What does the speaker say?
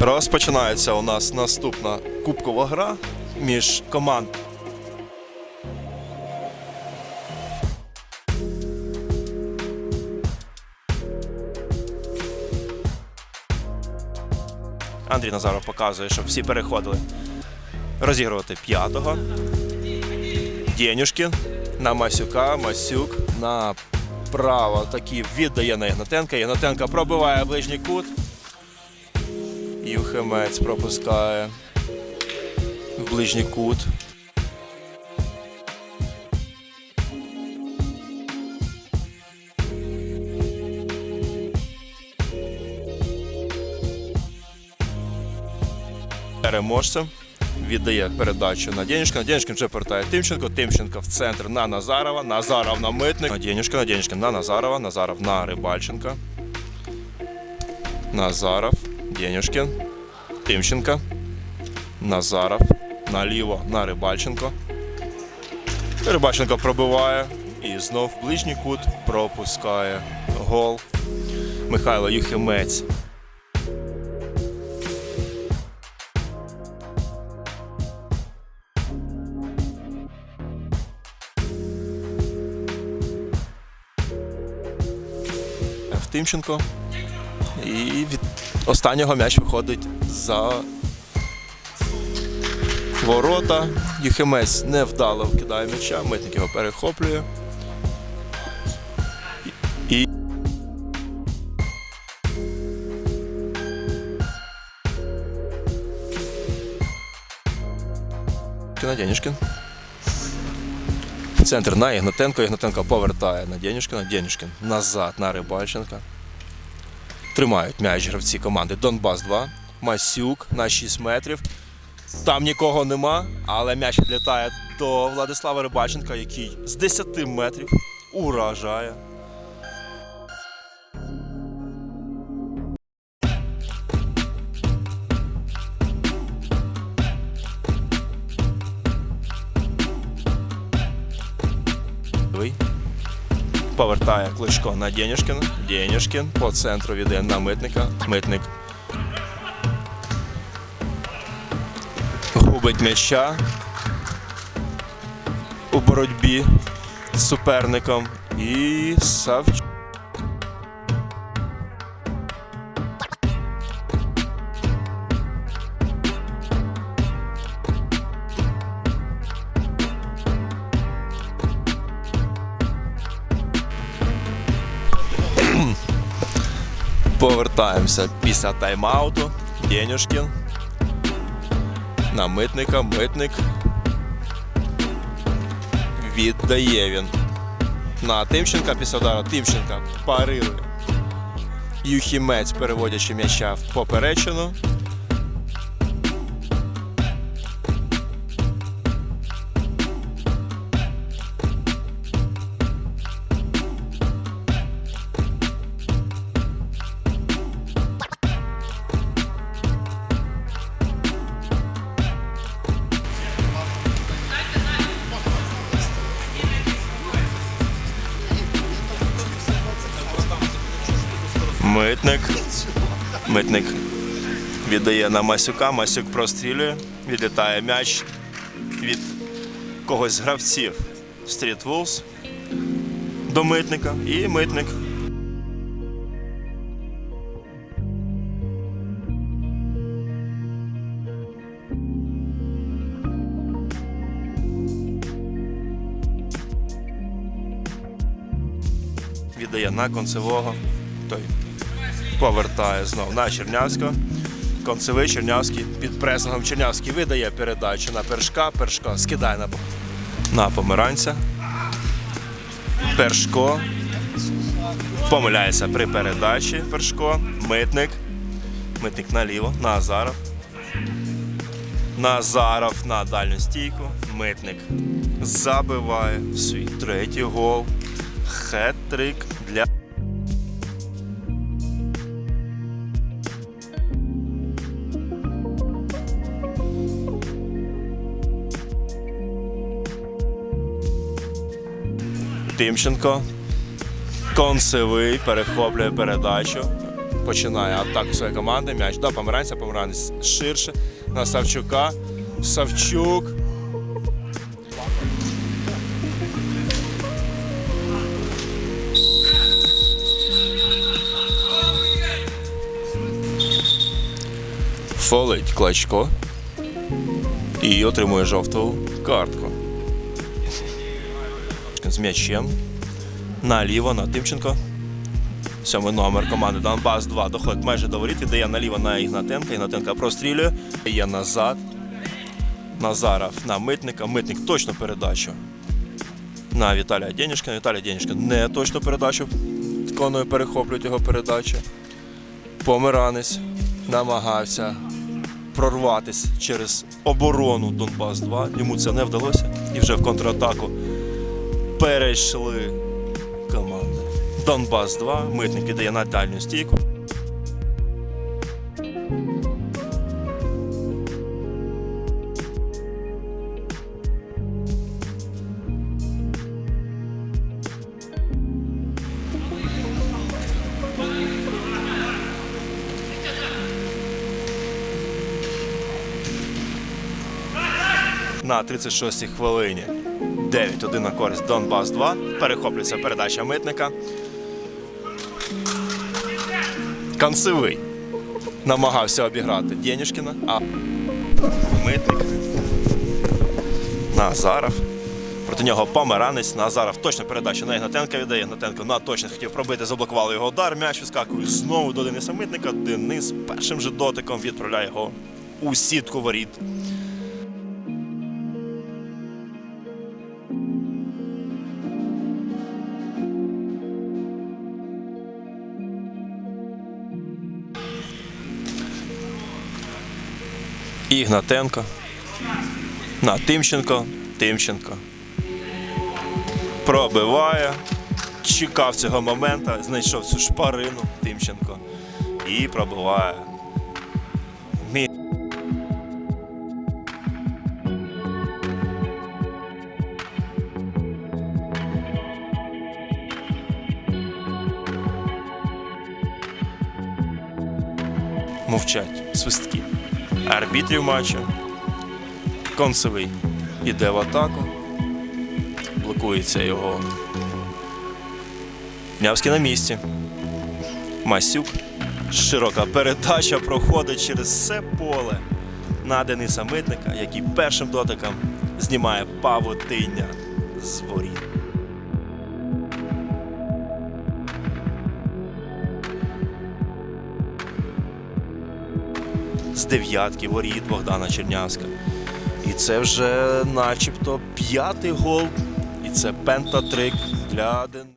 Розпочинається у нас наступна кубкова гра між команд. Андрій Назаров показує, щоб всі переходили розігрувати п'ятого. Денюшкін на Масюка, Масюк на право таки віддає на Ігнатенка. Ігнатенка пробиває ближній кут. Юхимець пропускає в ближній кут. Переможцем віддає передачу на Денюшка. Денюшкин вже повертає Тимченко. Тимченко в центр на Назарова. Назаров на митник. На Денюшка, на Назарова. Назаров на Рибальченка. Назаров. Денюшкин. Тимченко. Назаров. Наліво на Рибальченко. Рибальченко пробиває. І знов ближній кут пропускає гол. Михайло Юхимець. Тимченко. І від останнього м'яч виходить за ворота. Юхимець невдало вкидає м'яча, митник його перехоплює. І. Денюшкін. Центр на Ігнатенко. Ігнатенко повертає на Денюшкина. Денюшкин назад на Рибальченка. Тримають м'яч гравці команди Донбас 2. Масюк на 6 метрів. Там нікого нема, але м'яч відлітає до Владислава Рибаченка, який з 10 метрів уражає. Повертає Кличко на Денішкін. Денішкін по центру йде на митника. Митник. Губить м'яча у боротьбі з суперником. І Савч. Повертаємося після тайм-ауту. Денюшкін. На митника. Митник. Віддає він. На Тимченка після удару. Тимченка парили. Юхімець, переводячи м'яча в поперечину. Митник. Митник віддає на Масюка. Масюк прострілює. Відлітає м'яч від когось з гравців Street Wolves до митника. І митник. Віддає на концевого. Той повертає знов на Чернявського. Концевий Чернявський під пресингом Чернявський видає передачу на Першка. Першко скидає на, на помиранця. Першко. Помиляється при передачі. Першко. Митник. Митник наліво. Назаров. Назаров на дальню стійку. Митник забиває свій третій гол. Хет-трик для. Тимченко. Концевий перехоплює передачу. починає атаку своєї команди. М'яч до померанця, померанець ширше на Савчука. Савчук. Фолить Клачко і отримує жовту картку. З м'ячем. Наліво на Тимченко. Сьомий номер команди Донбас 2 доходить майже до воріт, віддає наліво на Ігнатенка. Ігнатенка прострілює. Є назад. Назаров на митника. Митник точно передачу. На Віталія Денішка. Віталій Денішка не точно передачу. Виконує, перехоплюють його передачі. Помиранець намагався прорватися через оборону Донбас 2. Йому це не вдалося. І вже в контратаку перейшли команди. Донбас 2. Митник віддає на дальню стійку. на 36-й хвилині. 9-1 на користь Донбас 2. Перехоплюється передача митника. Канцевий намагався обіграти Дєнішкіна, а митник Назаров. Проти нього померанець. Назаров точно передачу на Ігнатенка віддає. Ігнатенко на точність хотів пробити, заблокували його удар. М'яч вискакує знову до Дениса Митника. Денис першим же дотиком відправляє його у сітку воріт. Ігнатенко. На Тимченко. Тимченко. Пробиває. Чекав цього моменту, знайшов цю шпарину Тимченко. І пробиває. Мовчать свистки арбітрів матчу. Концевий іде в атаку. Блокується його. Мявський на місці. Масюк. Широка передача проходить через все поле на Дениса Митника, який першим дотиком знімає павутиння з воріт. Дев'ятки воріт Богдана Чернявська. І це вже начебто п'ятий гол. І це пентатрик для.